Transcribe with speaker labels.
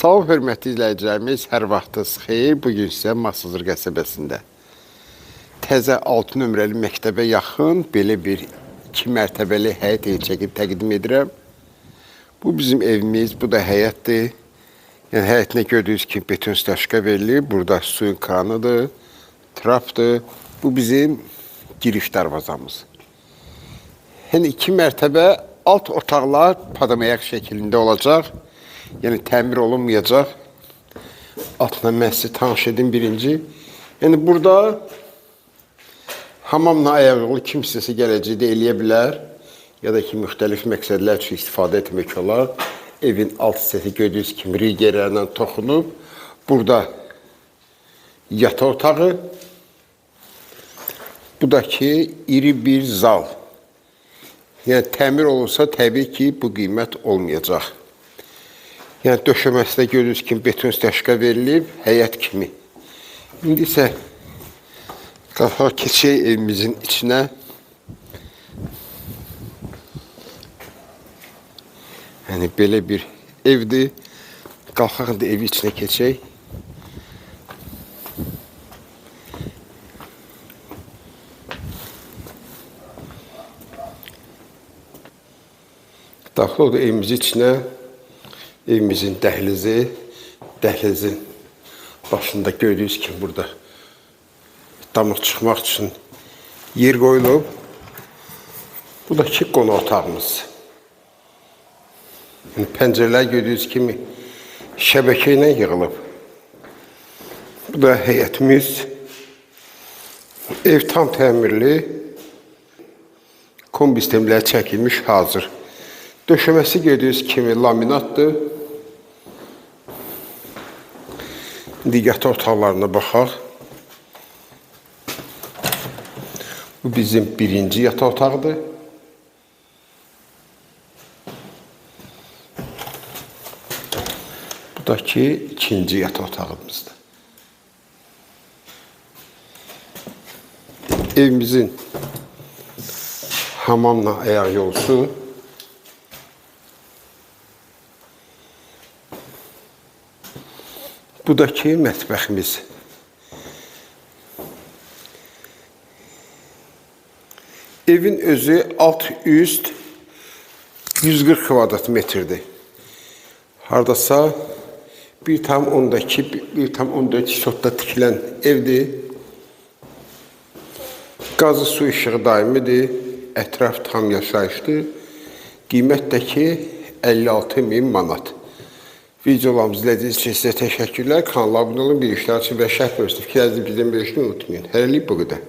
Speaker 1: Ol, hörmətli izləyicilərimiz, hər vaxtınız xeyir. Bu gün sizə Masazır qəsəbəsində təzə 6 nömrəli məktəbə yaxın belə bir 2 mərtəbəli həyət evi çəkib təqdim edirəm. Bu bizim evimiz, bu da həyətdir. Yəni həyətinə gördüyünüz kimi beton stəşka verilib. Burada suyun kranıdır, trapdır. Bu bizim giriş darvazamız. Yəni 2 mərtəbə alt otaqlar padamayaq şəklində olacaq. Yəni təmir olunmayacaq. Altına mən sizə tanış edim birinci. Yəni burada hamamla ayaqlı kim istəsə gələcəkdə eləyə bilər. Ya da ki, müxtəlif məqsədlər üçün istifadə etmək olar. Evin alt hissəsi gördüyünüz kimi rigerlərlə toxunub. Burada yataq otağı. Bu da ki, iri bir zal. Yəni təmir olunsa təbii ki, bu qiymət olmayacaq. Yəni döşəməsi də gördüyünüz kimi beton stəşka verilib, həyət kimi. İndi isə qalxaq keçək evimizin içinə. Yəni belə bir evdir. Qalxaq da evi içinə keçək. Daxil oldu evimizin içinə. Evimizin dəhlizi, dəhlizin başında gördüyünüz kimi burada damıq çıxmaq üçün yer qoyulub. Bu da ki qonaq otağımız. Yəni pəncərələr gördüyünüz kimi şəbəkə ilə yığılıb. Bu da həyətimiz. Ev tam təmirli. Kombi sistemləri çəkilmiş hazır. Döşəməsi gördüyünüz kimi laminatdır. Yataq otaqlarına baxaq. Bu bizim birinci yataq otağıdır. Bu da ki ikinci yataq otağımızdır. Evimizin hamamla ayaq yolusu Bu da ki mətbəximiz. Evin özü alt üst 140 kvadrat metrdir. Hardasa bir tam ondaki bir tam 14 sotda tikilən evdir. Qazı su işığı daimidir. Ətraf tam yaşayışdır. Qiymət də ki 56 min manat. Videolarımızı izlədiyiniz üçün sizə təşəkkürlər. Kanala abunə olun, bir işlər üçün və şərh bölüsünü fikirlərinizi bizdən bölüşmeyi unutmayın. Hələlik bu qədər.